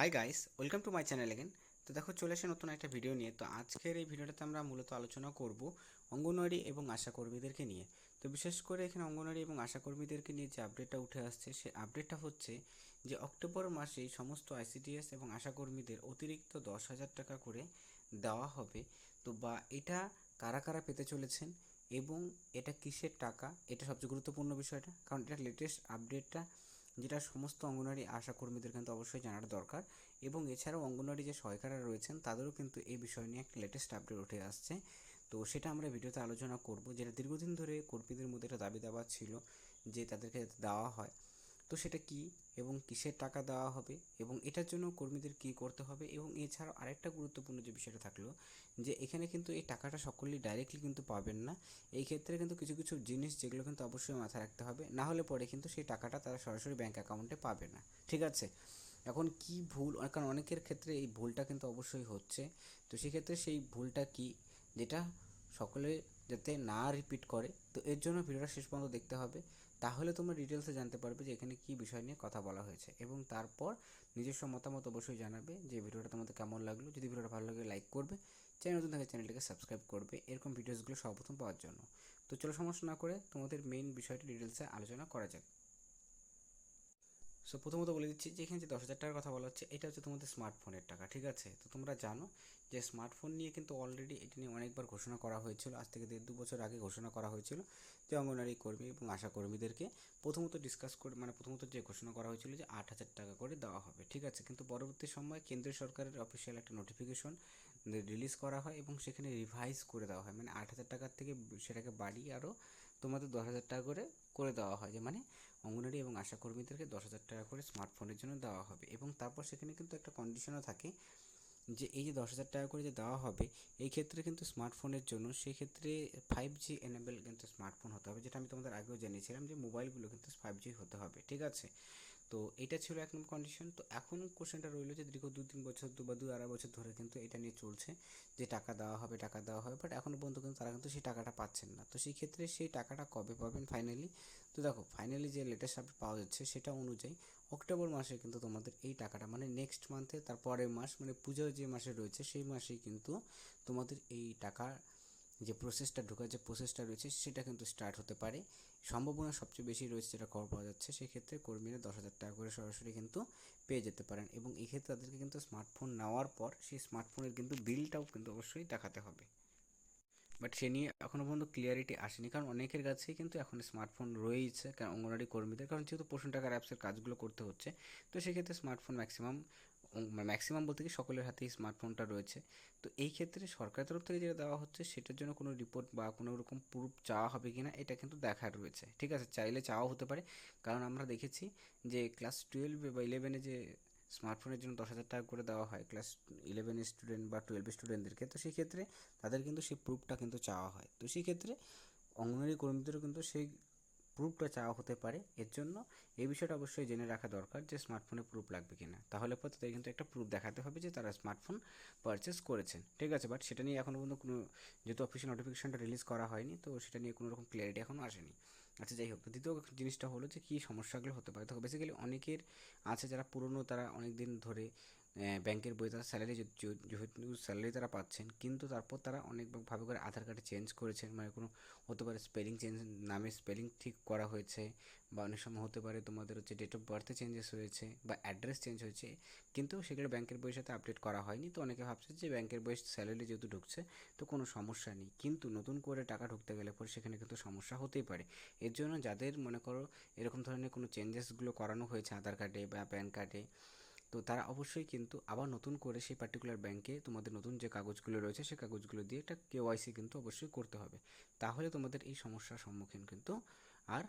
Hi guys welcome to my channel again তো দেখো, চলে এসে নতুন একটা ভিডিও নিয়ে। তো আজকের এই ভিডিওটাতে আমরা মূলত আলোচনা করব অঙ্গনওয়াড়ি এবং আশাকর্মীদেরকে নিয়ে। তো বিশেষ করে এখানে অঙ্গনওয়াড়ি এবং আশাকর্মীদেরকে নিয়ে যে আপডেটটা উঠে আসছে সেই আপডেটটা হচ্ছে যে অক্টোবর মাসেই সমস্ত আইসিডিএস এবং আশাকর্মীদের অতিরিক্ত দশ হাজার টাকা করে দেওয়া হবে। তো বা এটা কারা কারা পেতে চলেছেন এবং এটা কিসের টাকা? এটা সবচেয়ে গুরুত্বপূর্ণ বিষয়টা। কারণ এটা লেটেস্ট আপডেটটা যেটা সমস্ত অঙ্গনওয়াড়ি আশাকর্মীদের কিন্তু অবশ্যই জানার দরকার। এবং এছাড়াও অঙ্গনওয়াড়ি যে সহায়িকারা রয়েছেন, তাদেরও কিন্তু এই বিষয় নিয়ে একটা লেটেস্ট আপডেট উঠে আসছে। তো সেটা আমরা ভিডিওতে আলোচনা করব, যেটা দীর্ঘদিন ধরে কর্মীদের মধ্যে একটা দাবি দাবা ছিল যে তাদেরকে দেওয়া হয়। তো সেটা কি এবং কিসের টাকা দেওয়া হবে এবং এটার জন্য কর্মীদের কী করতে হবে এবং এছাড়াও আরেকটা গুরুত্বপূর্ণ যে বিষয়টা থাকল যে এখানে কিন্তু এই টাকাটা সকলেই ডাইরেক্টলি কিন্তু পাবেন না। এই ক্ষেত্রে কিন্তু কিছু কিছু জিনিস যেগুলো কিন্তু অবশ্যই মাথায় রাখতে হবে। না হলে পরে কিন্তু সেই টাকাটা তারা সরাসরি ব্যাঙ্ক অ্যাকাউন্টে পাবে না। ঠিক আছে? এখন কি ভুল? কারণ অনেকের ক্ষেত্রে এই ভুলটা কিন্তু অবশ্যই হচ্ছে। তো সেক্ষেত্রে সেই ভুলটা কি? যেটা সকলে যাতে না রিপিট করে। তো এর জন্য ভিডিওটা শেষ পর্যন্ত দেখতে হবে। তাহলে তোমরা ডিটেলসে জানতে পারবে যে এখানে কী বিষয় নিয়ে কথা বলা হয়েছে। এবং তারপর নিজস্ব মতামত অবশ্যই জানাবে যে ভিডিওটা তোমাদের কেমন লাগল। যদি ভিডিওটা ভালো লাগে লাইক করবে। চ্যানেল নতুন থাকে চ্যানেলটিকে সাবস্ক্রাইব করবে। এরকম ভিডিওসগুলো সর্বপ্রথম পাওয়ার জন্য। তো চলো সমস্যা না করে তোমাদের মেইন বিষয়টি ডিটেলসে আলোচনা করা যাক। সো প্রথমত বলে দিচ্ছি যে এখানে যে দশ হাজার টাকার কথা বলা হচ্ছে, এটা হচ্ছে তোমাদের স্মার্টফোনের টাকা, ঠিক আছে? তো তোমরা জানো যে স্মার্টফোন নিয়ে কিন্তু অলরেডি এটি নিয়ে অনেকবার ঘোষণা করা হয়েছিল, আজ থেকে দেড় দু বছর আগে ঘোষণা করা হয়েছিল যে অঙ্গনারী কর্মী এবং আশা কর্মীদেরকে প্রথমত ডিসকাস করে মানে প্রথমত যে ঘোষণা করা হয়েছিল যে আট হাজার টাকা করে দেওয়া হবে, ঠিক আছে? কিন্তু পরবর্তী সময় কেন্দ্রীয় সরকারের অফিসিয়াল একটা নোটিফিকেশন রিলিজ করা হয় এবং সেখানে রিভাইজ করে দেওয়া হয়। মানে আট হাজার টাকার থেকে সেটাকে বাড়িয়ে আরও তোমাদের দশ হাজার টাকা করে করে দেওয়া হয়। যে মানে অঙ্গনারী এবং আশাকর্মীদেরকে দশ হাজার টাকা করে স্মার্টফোনের জন্য দেওয়া হবে এবং তারপর সেখানে কিন্তু একটা কন্ডিশনও থাকে যে এই যে দশ হাজার টাকা করে যে দেওয়া হবে, এই ক্ষেত্রে কিন্তু স্মার্টফোনের জন্য সেই ক্ষেত্রে ফাইভ জি এনেবেল কিন্তু স্মার্টফোন হতে হবে, যেটা আমি তোমাদের আগেও জেনেছিলাম যে মোবাইলগুলো কিন্তু ফাইভ জি হতে হবে, ঠিক আছে? তো এটা ছিল এক নম্বর কন্ডিশন তো এখন কোশ্চেনটা রইল যে দীর্ঘ দু তিন বছর দু বা দু আড়াই বছর ধরে কিন্তু এটা নিয়ে চলছে, যে টাকা দেওয়া হবে, টাকা দেওয়া হবে বাট এখনও পর্যন্ত কিন্তু তারা কিন্তু সেই টাকাটা পাচ্ছেন না। তো সেই ক্ষেত্রে সেই টাকাটা কবে পাবেন ফাইনালি তো দেখো ফাইনালি যে লেটেস্ট আপডেট পাওয়া যাচ্ছে সেটা অনুযায়ী অক্টোবর মাসে কিন্তু তোমাদের এই টাকাটা মানে নেক্সট মান্থে তার পরের মাস মানে পুজোর যে মাসে রয়েছে, সেই মাসেই কিন্তু তোমাদের এই টাকা যে প্রসেসটা ঢোকার যে প্রসেসটা রয়েছে, সেটা কিন্তু স্টার্ট হতে পারে। সম্ভাবনা সবচেয়ে বেশি রয়েছে যেটা খবর পাওয়া যাচ্ছে, সেক্ষেত্রে কর্মীরা দশ হাজার টাকা করে সরাসরি কিন্তু পেয়ে যেতে পারেন এবং এক্ষেত্রে তাদেরকে কিন্তু স্মার্টফোন নেওয়ার পর, সেই স্মার্টফোনের কিন্তু বিলটাও কিন্তু অবশ্যই দেখাতে হবে। বাট সে নিয়ে এখনও পর্যন্ত ক্লিয়ারিটি আসেনি, কারণ অনেকের কাছেই কিন্তু এখন স্মার্টফোন রয়েছে কারণ অঙ্গনওয়াড়ি কর্মীদের, কারণ যেহেতু পোষণ টাকার অ্যাপসের কাজগুলো করতে হচ্ছে, তো সেক্ষেত্রে স্মার্টফোন ম্যাক্সিমাম ম্যাক্সিমাম বলতে কি সকলের হাতেই স্মার্টফোনটা রয়েছে। তো এই ক্ষেত্রে সরকারের তরফ থেকে যেটা দেওয়া হচ্ছে, সেটার জন্য কোনো রিপোর্ট বা কোনো রকম প্রুফ চাওয়া হবে কি না এটা কিন্তু দেখার রয়েছে। ঠিক আছে? চাইলে চাওয়া হতে পারে। কারণ আমরা দেখেছি যে ক্লাস টুয়েলভে বা ইলেভেনে যে স্মার্টফোনের জন্য দশ হাজার টাকা করে দেওয়া হয় ক্লাস ইলেভেনের স্টুডেন্ট বা টুয়েলভের স্টুডেন্টদেরকে তো সেই ক্ষেত্রে তাদের কিন্তু সেই প্রুফটা কিন্তু চাওয়া হয়। তো সেই ক্ষেত্রে অঙ্গনওয়াড়ি কর্মীদেরও কিন্তু সেই প্রুফটা চাওয়া হতে পারে, এর জন্য এই বিষয়টা অবশ্যই জেনে রাখা দরকার যে স্মার্টফোনে প্রুফ লাগবে কিনা। তাহলে পর তাদের কিন্তু একটা প্রুফ দেখাতে হবে যে তারা স্মার্টফোন পারচেস করেছেন। ঠিক আছে বাট সেটা নিয়ে এখনও পর্যন্ত কোনো, যেহেতু অফিসিয়াল নোটিফিকেশনটা রিলিজ করা হয়নি, তো সেটা নিয়ে কোনো রকম ক্লিয়ারিটি এখনও আসেনি। আচ্ছা যাই হোক, দ্বিতীয় জিনিসটা হলো যে কী সমস্যাগুলো হতে পারে। তো বেসিক্যালি অনেকের আছে যারা পুরনো, তারা অনেক দিন ধরে ব্যাংকের বই তারা স্যালারি যেহেতু স্যালারি তারা পাচ্ছেন, কিন্তু তারপর তারা অনেকভাবে করে আধার কার্ডে চেঞ্জ করেছেন মানে কোনো হতে পারে স্পেলিং চেঞ্জ নামে স্পেলিং ঠিক করা হয়েছে, বা অনেক সময় হতে পারে তোমাদের হচ্ছে ডেট অফ বার্থে চেঞ্জেস হয়েছে, বা অ্যাড্রেস চেঞ্জ হয়েছে, কিন্তু সেগুলো ব্যাংকের বইয়ের সাথে আপডেট করা হয়নি, তো অনেকে ভাবছে যে ব্যাংকের বই স্যালারি যেহেতু ঢুকছে, তো কোনো সমস্যা নেই, কিন্তু নতুন করে টাকা ঢুকতে গেলে পরে সেখানে কিন্তু সমস্যা হতেই পারে, এর জন্য যাদের মনে করো এরকম ধরনের কোনো চেঞ্জেসগুলো করানো হয়েছে আধার কার্ডে বা প্যান কার্ডে তো তারা অবশ্যই কিন্তু আবার নতুন করে সেই পার্টিকুলার ব্যাংকে তোমাদের নতুন যে কাগজগুলো রয়েছে সেই কাগজগুলো দিয়ে একটা কেওয়াইসি কিন্তু অবশ্যই করতে হবে। তাহলে তোমাদের এই সমস্যার সম্মুখীন কিন্তু আর